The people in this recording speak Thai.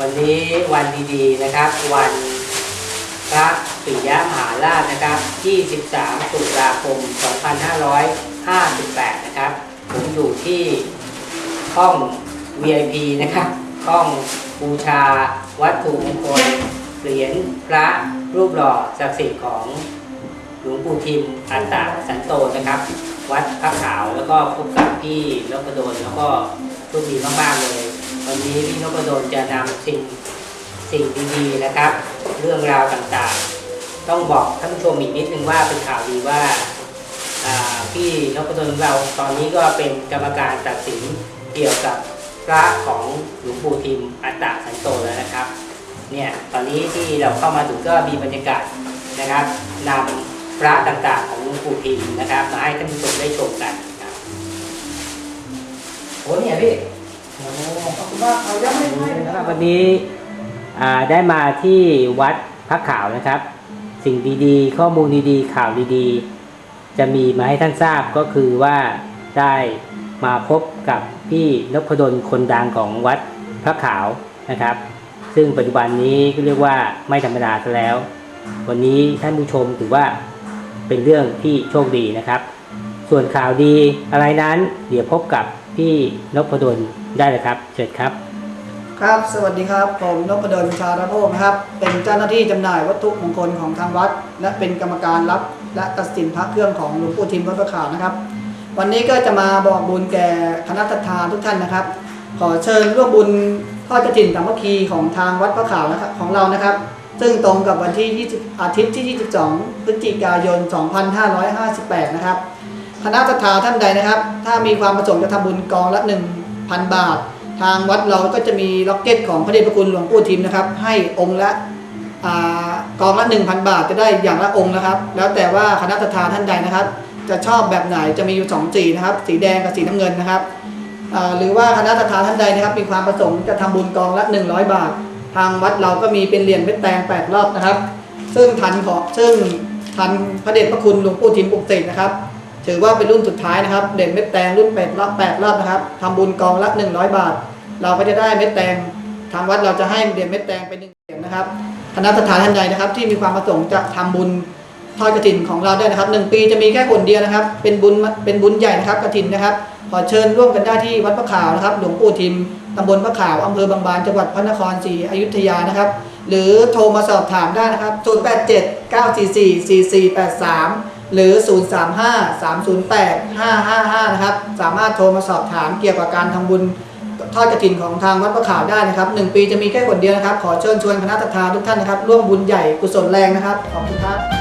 วันนี้วันดีๆนะครับ วันพระปิยมหาราชนะครับ 23 ตุลาคม 2558 นะครับ ผมอยู่ที่ห้อง VIP นะครับ ห้องบูชาวัตถุมงคลเหรียญพระรูปหล่อศักดิ์สิทธิ์ของหลวงปู่ทิมอันตะสันโตนะครับ วัดพระขาวแล้วก็พบกับพี่นพดลแล้วก็โชคดีมากๆเลย วันนี้พี่นพดลจะนำสิ่งสิ่งดีๆนะครับ เรื่องราวต่างๆ ต้องบอกท่านผู้ชมอีกนิดนึงว่าเป็นข่าวดีว่าพี่นพดลเราตอนนี้ก็เป็นกรรมการตัดสินเกี่ยวกับพระของหลวงปู่ทิมอัตตะสันโตแล้วนะครับเนี่ยตอนนี้ที่เราเข้ามาถึงก็มีบรรยากาศนะครับนำพระต่างๆของหลวงปู่ทิมนะครับ มาให้ท่านผู้ชมได้ชมกันครับโอ้เนี่ยพี่ ขอบคุณมากเอายังไม่ให้นะคครัรับบวันนี้อ่าได้มาที่วัดพระขาวนะครับ สิ่งดีๆ ข้อมูลดีๆ ข่าวดีๆ จะมีมาให้ท่านทราบก็คือว่าได้มาพบกับพี่นพดลคนดังของวัดพระขาวนะครับ ซึ่งปัจจุบันนี้ก็เรียกว่าไม่ธรรมดาซะแล้ว วันนี้ท่านผู้ชมถือว่าเป็นเรื่องที่โชคดีนะครับ ส่วนข่าวดีอะไรนั้น เดี๋ยวพบกับพี่นพดลได้เลยครับ เชิญครับ ครับ สวัสดีครับผมนพดลชาระโภคนะครับ เป็นเจ้าหน้าที่จำหน่ายวัตถุมงคลของทางวัด และเป็นกรรมการรับ และตัดสินพระเครื่องของหลวงปู่ทิมวัดพระขาวนะครับ วันนี้ก็จะมาบอกบุญแก่คณะทาทุกท่านนะครับ ขอเชิญร่วมบุญทอดกฐินสามัคคีของทางวัดพระขาวนะครับของเรานะครับซึ่งตรงกับวันที่ 20 อาทิตย์ที่ 22 พฤศจิกายน 2558 นะครับ คณะศรัทธาท่านใดนะครับ ถ้ามีความประสงค์จะทำบุญกองละ 1,000 บาท ทางวัดเราก็จะมีล็อกเก็ตของพระเดชพระคุณหลวงปู่ทิมนะครับ ให้องค์ละกองละ 1,000 บาทจะได้อย่างละองค์นะครับ แล้วแต่ว่าคณะศรัทธาท่านใดนะครับ จะชอบแบบไหนจะมีอยู่สองสีนะครับ สีแดงกับสีน้ำเงินนะครับหรือว่าคณะศรัทธาท่านใดนะครับ มีความประสงค์จะทำบุญกองละ 100 บาท ทางวัดเราก็มีเป็นเหรียญเม็ดแตง8รอบนะครับ ซึ่งทันขอซึ่งทันพระเดชพระคุณหลวงปู่ทิมปุกเสกนะครับ ถือว่าเป็นรุ่นสุดท้ายนะครับเด่นเม็ดแตงรุ่นแปดรอบแปดรอบนะครับทำบุญกองละ100บาท เราก็จะได้เม็ดแตงทางวัดเราจะให้เหรียญเม็ดแตงเป็นหนึ่งเหรียญนะครับคณะสถานท่านใดนะครับ ที่มีความประสงค์จะทำบุญทอดกฐินของเราได้นะครับหนึ่งปีจะมีแค่คนเดียวนะครับ เป็นบุญเป็นบุญใหญ่นะครับกฐินนะครับ ขอเชิญร่วมกันได้ที่วัดพระขาวนะครับหลวงปู่ทิมตำบลพระขาวอำเภอบางบานจังหวัดพระนครศรีอยุธยานะครับ หรือโทรมาสอบถามได้นะครับ 087 944 4483 หรือ 035 308 555 นะครับ สามารถโทรมาสอบถามเกี่ยวกับการทำบุญทอดกระถินของทางวัดพระขาวได้นะครับ 1 ปีจะมีแค่คนเดียวนะครับ ขอเชิญชวนคณะทาทุกท่านนะครับ ร่วมบุญใหญ่กุศลแรงนะครับ ขอบคุณครับ